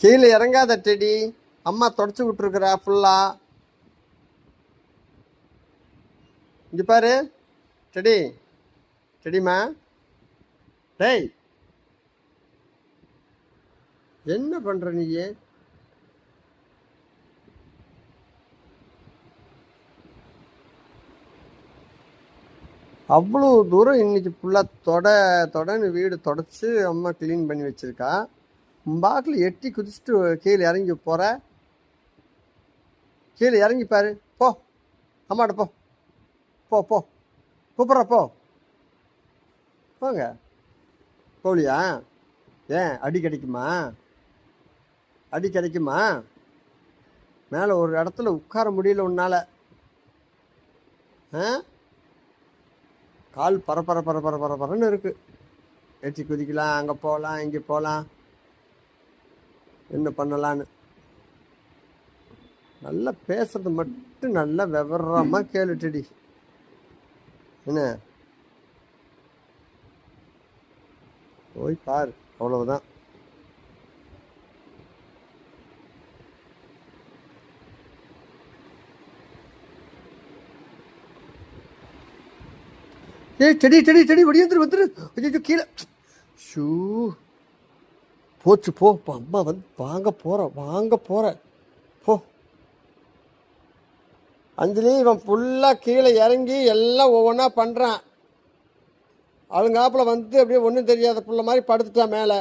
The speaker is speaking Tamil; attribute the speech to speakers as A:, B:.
A: கீழே இறங்காத டெடி அம்மா தொடச்சி விட்ருக்குறா ஃபுல்லா இங்கே பாரு. டெடி. டெடிமா டேய். என்ன பண்ற நீ அவ்வளோ தூரம் இன்னைக்கு ஃபுல்லாக தொட தொடன்னு வீடு தொடச்சி அம்மா க்ளீன் பண்ணி வச்சுருக்கா. பாட்டில் எட்டி குதிச்சுட்டு கீழே இறங்கி போகிற கீழே இறங்கி பாரு. போ. அம்மாட்ட போ. போ போ. கூப்பிட்ற போ. போங்க. போலியா? ஏன்? அடி கிடைக்குமா? அடி கிடைக்குமா? மேலே ஒரு இடத்துல உட்கார முடியல உன்னால். ஆ? கால் பரபர பரபர பரபரன்னு இருக்குது ஏற்றி குதிக்கலாம் அங்கே போகலாம் இங்கே போகலாம் என்ன பண்ணலான்னு. நல்லா பேசுறது மட்டும் நல்லா விவரமாக கேளுட்டடி. என்ன? போய் பார் அவ்வளவுதான். ஏய் செடி செடி செடி வெளியேந்துரு வந்துரு. ஐயோ கீழே. ஷூ. போச்சு போ. அம்மா வந்து வாங்க போகிற வாங்க போகிற போ. அஞ்சலி இவன் ஃபுல்லாக கீழே இறங்கி எல்லாம் ஒவ்வொன்றா பண்ணுறான் அழுங்காப்புல வந்து அப்படியே ஒன்றும் தெரியாத புள்ள மாதிரி படுத்துட்டான் மேலே.